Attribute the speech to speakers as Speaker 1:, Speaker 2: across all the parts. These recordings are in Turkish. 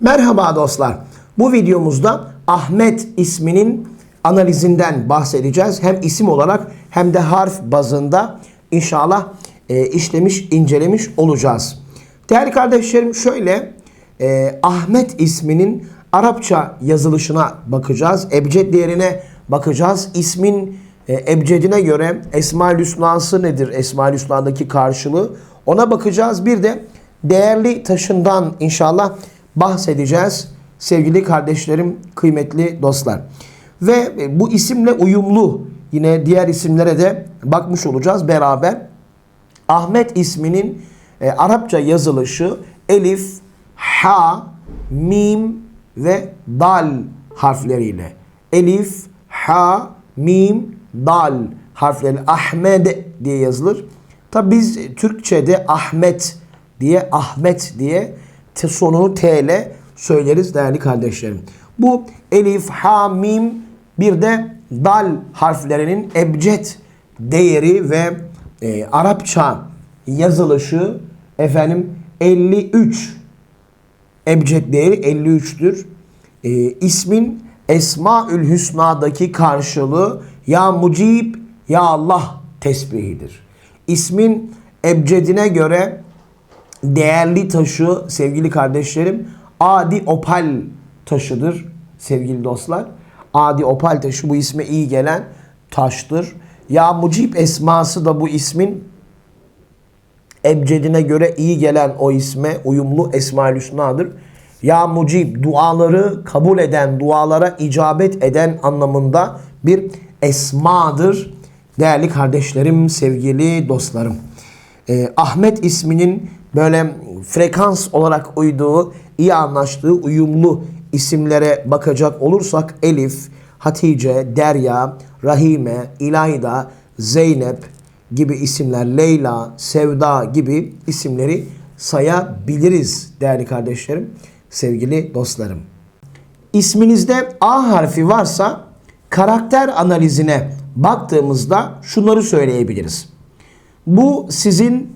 Speaker 1: Merhaba dostlar. Bu videomuzda Ahmet isminin analizinden bahsedeceğiz. Hem isim olarak hem de harf bazında inşallah e, işlemiş, incelemiş olacağız. Değerli kardeşlerim şöyle e, Ahmet isminin Arapça yazılışına bakacağız. Ebced değerine bakacağız. İsmin e, ebcedine göre Esma-ül Hüsna'sı nedir? Esma-ül Hüsna'daki karşılığı ona bakacağız. Bir de değerli taşından inşallah bahsedeceğiz sevgili kardeşlerim, kıymetli dostlar. Ve e, bu isimle uyumlu yine diğer isimlere de bakmış olacağız beraber. Ahmet isminin e, Arapça yazılışı elif, ha, mim ve dal harfleriyle. Elif, ha, mim, dal harfleri Ahmed diye yazılır. Tabi biz Türkçe'de Ahmet diye Ahmet diye sonunu T ile söyleriz değerli kardeşlerim. Bu elif, ha, mim bir de dal harflerinin ebced değeri ve e, Arapça yazılışı efendim 53 ebced değeri 53'tür. E, ismin Esmaül Hüsna'daki karşılığı Ya Mucib Ya Allah tesbihidir. İsmin ebcedine göre değerli taşı sevgili kardeşlerim adi opal taşıdır sevgili dostlar. Adi opal taşı bu isme iyi gelen taştır. Ya Mucib esması da bu ismin ebcedine göre iyi gelen o isme uyumlu Esma-ül Hüsna'dır. Ya Mucib duaları kabul eden, dualara icabet eden anlamında bir esmadır. Değerli kardeşlerim, sevgili dostlarım. Ee, Ahmet isminin böyle frekans olarak uyduğu, iyi anlaştığı uyumlu isimlere bakacak olursak Elif, Hatice, Derya, Rahime, İlayda, Zeynep gibi isimler, Leyla, Sevda gibi isimleri sayabiliriz değerli kardeşlerim, sevgili dostlarım. İsminizde A harfi varsa karakter analizine baktığımızda şunları söyleyebiliriz. Bu sizin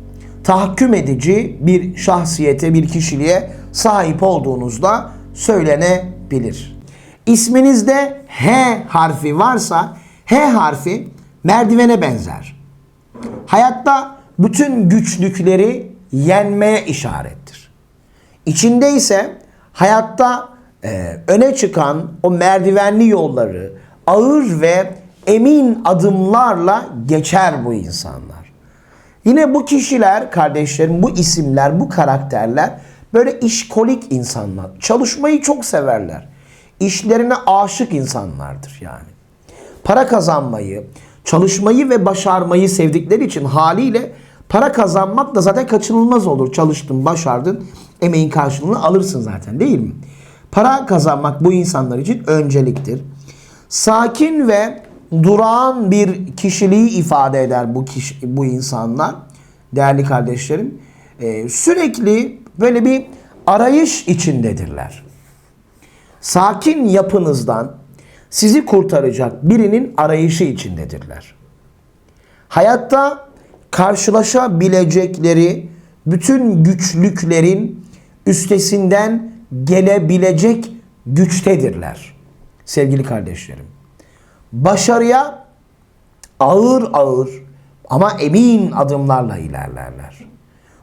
Speaker 1: Tahakküm edici bir şahsiyete, bir kişiliğe sahip olduğunuzda söylenebilir. İsminizde H harfi varsa H harfi merdivene benzer. Hayatta bütün güçlükleri yenmeye işarettir. İçinde ise hayatta e, öne çıkan o merdivenli yolları ağır ve emin adımlarla geçer bu insanlar. Yine bu kişiler kardeşlerim, bu isimler, bu karakterler böyle işkolik insanlar. Çalışmayı çok severler. İşlerine aşık insanlardır yani. Para kazanmayı, çalışmayı ve başarmayı sevdikleri için haliyle para kazanmak da zaten kaçınılmaz olur. Çalıştın, başardın, emeğin karşılığını alırsın zaten değil mi? Para kazanmak bu insanlar için önceliktir. Sakin ve durağan bir kişiliği ifade eder bu kişi, bu insanlar. Değerli kardeşlerim, ee, sürekli böyle bir arayış içindedirler. sakin yapınızdan sizi kurtaracak birinin arayışı içindedirler. Hayatta karşılaşabilecekleri bütün güçlüklerin üstesinden gelebilecek güçtedirler. Sevgili kardeşlerim. Başarıya ağır ağır ama emin adımlarla ilerlerler.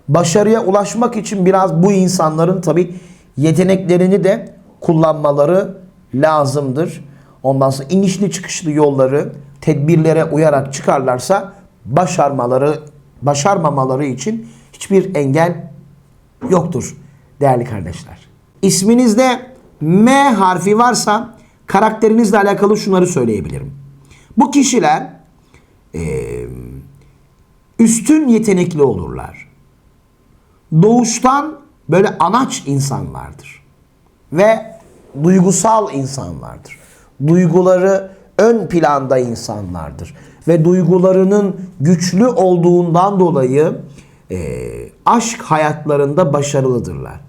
Speaker 1: Başarıya ulaşmak için biraz bu insanların tabi yeteneklerini de kullanmaları lazımdır. Ondan sonra inişli çıkışlı yolları tedbirlere uyarak çıkarlarsa başarmaları başarmamaları için hiçbir engel yoktur değerli kardeşler. İsminizde M harfi varsa karakterinizle alakalı şunları söyleyebilirim. Bu kişiler eee, üstün yetenekli olurlar. Doğuştan böyle anaç insanlardır. Ve duygusal insanlardır. Duyguları ön planda insanlardır. Ve duygularının güçlü olduğundan dolayı eee, aşk hayatlarında başarılıdırlar.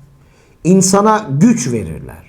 Speaker 1: İnsana güç verirler.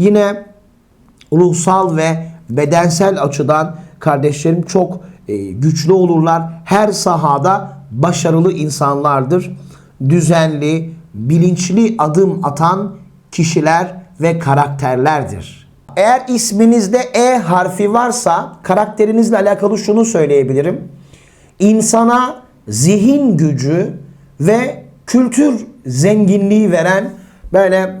Speaker 1: Yine ruhsal ve bedensel açıdan kardeşlerim çok e, güçlü olurlar. Her sahada başarılı insanlardır. Düzenli, bilinçli adım atan kişiler ve karakterlerdir. Eğer isminizde E harfi varsa karakterinizle alakalı şunu söyleyebilirim. İnsana zihin gücü ve kültür zenginliği veren böyle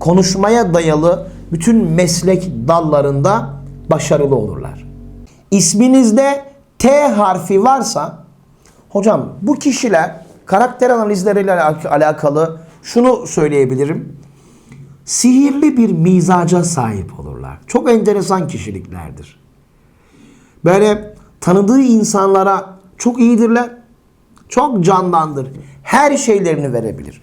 Speaker 1: konuşmaya dayalı bütün meslek dallarında başarılı olurlar. İsminizde T harfi varsa hocam bu kişiler karakter analizleriyle alakalı şunu söyleyebilirim. Sihirli bir mizaca sahip olurlar. Çok enteresan kişiliklerdir. Böyle tanıdığı insanlara çok iyidirler. Çok candandır. Her şeylerini verebilir.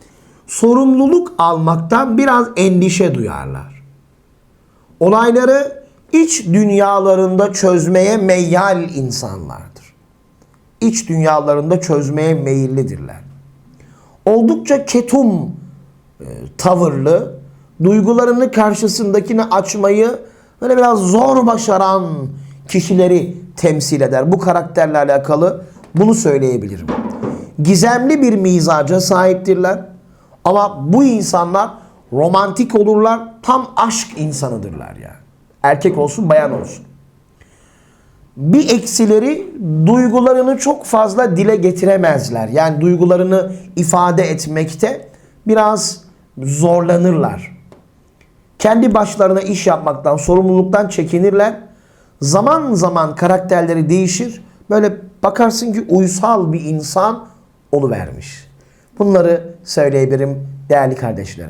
Speaker 1: sorumluluk almaktan biraz endişe duyarlar. Olayları iç dünyalarında çözmeye meyyal insanlardır. İç dünyalarında çözmeye meyillidirler. Oldukça ketum e, tavırlı, duygularını karşısındakini açmayı böyle biraz zor başaran kişileri temsil eder. Bu karakterle alakalı bunu söyleyebilirim. Gizemli bir mizaca sahiptirler. Ama bu insanlar romantik olurlar. Tam aşk insanıdırlar yani. Erkek olsun bayan olsun. Bir eksileri duygularını çok fazla dile getiremezler. Yani duygularını ifade etmekte biraz zorlanırlar. Kendi başlarına iş yapmaktan, sorumluluktan çekinirler. Zaman zaman karakterleri değişir. Böyle bakarsın ki uysal bir insan oluvermiş. Bunları söyleyebilirim değerli kardeşlerim.